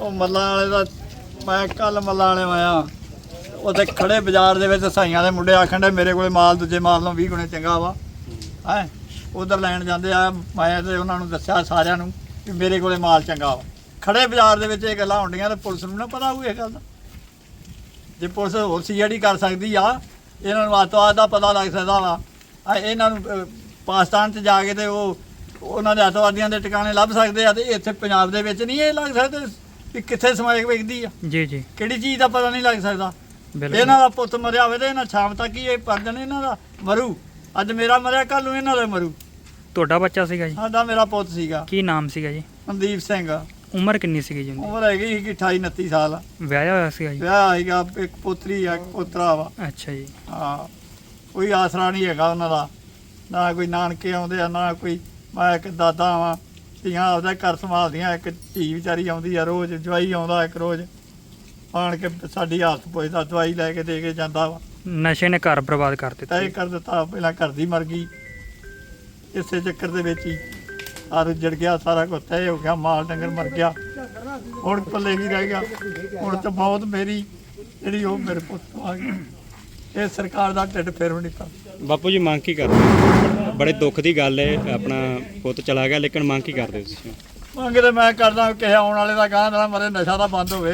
ਉਹ ਮੱਲਾਂ ਵਾਲੇ ਦਾ, ਮੈਂ ਕੱਲ ਮੱਲਾਂ ਵਾਲੇ ਆਇਆ। ਉੱਥੇ ਖੜੇ ਬਾਜ਼ਾਰ ਦੇ ਵਿੱਚ ਸਾਈਆਂ ਦੇ ਮੁੰਡੇ ਆਖਣ ਦੇ ਮੇਰੇ ਕੋਲੇ ਮਾਲ, ਦੂਜੇ ਮਾਲ ਨਾਲੋਂ 20 ਗੁਣੇ ਚੰਗਾ ਵਾ। ਹੈ? ਉਧਰ ਲੈਣ ਜਾਂਦੇ ਆ, ਮੈਂ ਤੇ ਉਹਨਾਂ ਨੂੰ ਦੱਸਿਆ ਸਾਰਿਆਂ ਨੂੰ ਕਿ ਮੇਰੇ ਕੋਲੇ ਮਾਲ ਚੰਗਾ ਵਾ। ਖੜੇ ਬਾਜ਼ਾਰ ਦੇ ਵਿੱਚ ਇਹ ਗੱਲਾਂ ਹੁੰਦੀਆਂ ਤੇ ਪੁਲਿਸ ਨੂੰ ਨਾ ਪਤਾ ਹੋਊ ਇਹ ਗੱਲ ਦਾ। ਜੇ ਪੁਲਿਸ ਹੋਰ ਸੀਆਈਡੀ ਕਰ ਸਕਦੀ ਆ, ਇਹਨਾਂ ਨੂੰ ਆਤਵਾਦ ਦਾ ਪਤਾ ਲੱਗ ਸਕਦਾ ਵਾ। ਆ, ਇਹਨਾਂ ਨੂੰ ਪਾਕਿਸਤਾਨ 'ਚ ਜਾ ਕੇ ਤੇ ਉਹ, ਉਹਨਾਂ ਦੇ ਆਤਵਾਦੀਆਂ ਦੇ ਟਿਕਾਣੇ ਲੱਭ ਸਕਦੇ ਆ ਤੇ ਇੱਥੇ ਪੰਜਾਬ ਦੇ ਵਿੱਚ ਨਹੀਂ ਇਹ ਲੱਗ ਸਕਦੇ। ਕਿ ਕਿੱਥੇ ਸਮਾਇਕ ਵੇਖਦੀ ਆ? ਜੀ ਜੀ। ਕਿਹੜੀ ਚੀਜ਼ ਦਾ ਪਤਾ ਨਹੀਂ ਲੱਗ ਸਕਦਾ? ਬਿਲਕੁਲ। ਇਹਨਾਂ ਦਾ ਪੁੱਤ ਮਰਿਆ ਹੋਵੇ ਤੇ ਇਹਨਾਂ ਸ਼ਾਮ ਤੱਕ ਹੀ ਇਹ ਪਰਜਣ ਇਹਨਾਂ ਦਾ ਮਰੂ। ਅੱਜ ਮੇਰਾ ਮਰਿਆ ਕੱਲ ਨੂੰ ਇਹਨਾਂ ਦਾ ਮਰੂ। ਤੁਹਾਡਾ ਬੱਚਾ ਸੀਗਾ ਜੀ? ਸਾਡਾ ਮੇਰਾ ਪੁੱਤ ਸੀਗਾ। ਕੀ ਨਾਮ ਸੀਗਾ ਜੀ? ਮਨਦੀਪ ਸਿੰਘ। ਉਮਰ ਕਿੰਨੀ ਸੀਗੀ ਜੀ ਉਹਦੀ? ਉਮਰ ਹੈਗੀ ਸੀ 28 29 ਸਾਲ। ਵਿਆਹਿਆ ਹੋਇਆ ਸੀਗਾ ਜੀ? ਵਿਆਹ ਹੈਗਾ ਇੱਕ ਪੁੱਤਰੀ ਆ ਇੱਕ ਪੁੱਤਰਾ ਵਾ। ਅੱਛਾ ਜੀ। ਹਾਂ ਕੋਈ ਆਸਰਾ ਨਹੀਂ ਹੈਗਾ ਉਹਨਾਂ ਦਾ। ਨਾ ਕੋਈ ਨਾਨਕੇ ਆਉਂਦੇ ਆ ਨਾ ਕੋਈ ਮੈਂ ਇੱਕ ਦਾਦਾ ਵਾਂ। ਧੀਆਂ ਆਪਦਾ ਘਰ ਸੰਭਾਲਦੀਆਂ ਇੱਕ ਧੀ ਵਿਚਾਰੀ ਆਉਂਦੀ ਆ ਰੋਜ਼ ਜਵਾਈ ਆਉਂਦਾ ਇੱਕ ਰੋਜ਼। ਆਣ ਕੇ ਸਾਡੀ ਹਾਲਤ ਪੁੱਛਦਾ ਦਵਾਈ ਲੈ ਕੇ ਦੇ ਕੇ ਜਾਂਦਾ ਵਾ। ਨਸ਼ੇ ਨੇ ਘਰ ਬਰਬਾਦ ਕਰ ਦਿੱਤਾ ਤੈਅ ਕਰ ਦਿੱਤਾ ਪਹਿਲਾਂ ਘਰ ਦੀ ਮਰ ਗਈ। ਇਸੇ ਚੱਕਰ ਦੇ ਵਿੱਚ ਹੀ ਆਰ ਜੜ ਗਿਆ ਸਾਰਾ ਕੁਝ ਤੈਅ ਹੋ ਗਿਆ ਮਾਲ ਡੰਗਰ ਮਰ ਗਿਆ। ਹੁਣ ਪੱਲੇ ਕੀ ਰਹਿ ਗਿਆ। ਹੁਣ ਤਾਂ ਬਹੁਤ ਮੇਰੀ ਜਿਹੜੀ ਉਹ ਮੇਰੇ ਪੁੱਤ ਤੋਂ ਆ ਗਈ। ਇਹ ਸਰਕਾਰ ਦਾ ਢਿੱਡ ਫੇਰ ਵੀ ਨਹੀਂ ਪਾ ਬਾਪੂ ਜੀ ਮੰਗ ਕੀ ਕਰਦੇ ਬੜੇ ਦੁੱਖ ਦੀ ਗੱਲ ਹੈ ਆਪਣਾ ਪੁੱਤ ਚਲਾ ਗਿਆ ਲੇਕਿਨ ਮੰਗ ਕੀ ਕਰਦੇ ਤੁਸੀਂ? ਮੰਗਦੇ ਮੈਂ ਕਰਦਾ ਕਿ ਆਉਣ ਵਾਲੇ ਦਾ ਗਾਂ ਦਾ ਮਰੇ ਨਸ਼ਾ ਤਾਂ ਬੰਦ ਹੋਵੇ।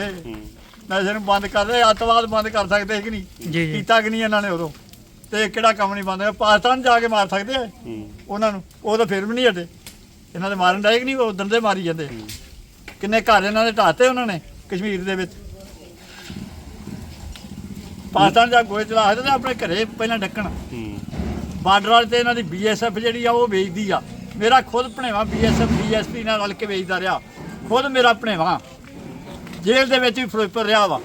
ਨਸ਼ੇ ਨੂੰ ਬੰਦ ਕਰ ਦੇ ਅੱਤਵਾਦ ਬੰਦ ਕਰ ਸਕਦੇ ਕਿ ਨਹੀਂ? ਜੀ ਜੀ। ਕੀਤਾ ਕਿ ਨਹੀਂ ਇਹਨਾਂ ਨੇ ਉਦੋਂ? ਤੇ ਇਹ ਕਿਹੜਾ ਕੰਮ ਨਹੀਂ ਬੰਦ ਹੋਇਆ? ਪਾਕਿਸਤਾਨ ਜਾ ਕੇ ਮਾਰ ਸਕਦੇ ਆ ਹੂੰ। ਉਹਨਾਂ ਨੂੰ? ਉਹ ਤਾਂ ਫਿਰ ਵੀ ਨਹੀਂ ਹਟੇ। ਇਹਨਾਂ ਦੇ ਮਾਰਨ ਡਾਇਕ ਨਹੀਂ? ਉਹ ਉਦੋਂ ਦੇ ਮਾਰੀ ਜਾਂਦੇ। ਕਿੰਨੇ ਘਰ ਇਹਨਾਂ ਦੇ ਢਾਤੇ ਉਹਨਾਂ ਨੇ ਕਸ਼ਮੀਰ ਦੇ ਵਿੱਚ? ਪਾਕਿਸਤਾਨ ਜਾ ਗੋਏ ਚਲਾ ਹਟਦੇ ਆਪਣੇ ਘਰੇ ਪਹਿਲਾਂ ਡੱਕਣ ਬਾਰਡਰ ਵਾਲੇ ਤੇ ਇਹਨਾਂ ਦੀ ਬੀਐਸਐਫ ਜਿਹੜੀ ਆ ਉਹ ਵੇਚਦੀ ਆ। ਮੇਰਾ ਖੁਦ ਭਣੇਵਾ ਬੀਐਸਐਫ ਡੀਐਸਪੀ ਨਾਲ ਰਲ ਕੇ ਵੇਚਦਾ ਰਿਹਾ। ਖੁਦ ਮੇਰਾ ਭਣੇਵਾ। ਜੇਲ੍ਹ ਦੇ ਵਿੱਚ ਵੀ ਫਿਰੋਜ਼ਪੁਰ ਰਿਹਾ ਵਾ।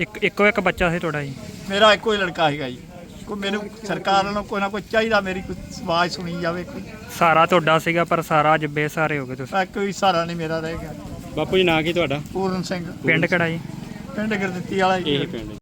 ਇੱਕ ਇੱਕੋ ਇੱਕ ਬੱਚਾ ਸੀ ਤੁਹਾਡਾ ਜੀ? ਮੇਰਾ ਇੱਕੋ ਹੀ ਲੜਕਾ ਹੈਗਾ ਜੀ। ਕੋਈ ਮੈਨੂੰ ਸਰਕਾਰ ਵੱਲੋਂ ਕੋਈ ਨਾ ਕੋਈ ਚਾਹੀਦਾ ਮੇਰੀ ਕੋਈ ਆਵਾਜ਼ ਸੁਣੀ ਜਾਵੇ ਕੋਈ। ਸਾਰਾ ਤੁਹਾਡਾ ਸੀਗਾ ਪਰ ਸਾਰਾ ਅੱਜ ਬੇਸਹਾਰੇ ਹੋ ਗਏ ਤੁਸੀਂ। ਕੋਈ ਸਹਾਰਾ ਨਹੀਂ ਮੇਰਾ ਰਹੇਗਾ ਬਾਪੂ ਜੀ ਨਾਂ ਕੀ ਤੁਹਾਡਾ? ਪੂਰਨ ਸਿੰਘ। ਪਿੰਡ ਕਿਹੜਾ ਜੀ? ਪਿੰਡ ਗੁਰਦਿੱਤੀ ਵਾਲਾ ਜੀ। ਇਹੀ ਪਿੰਡ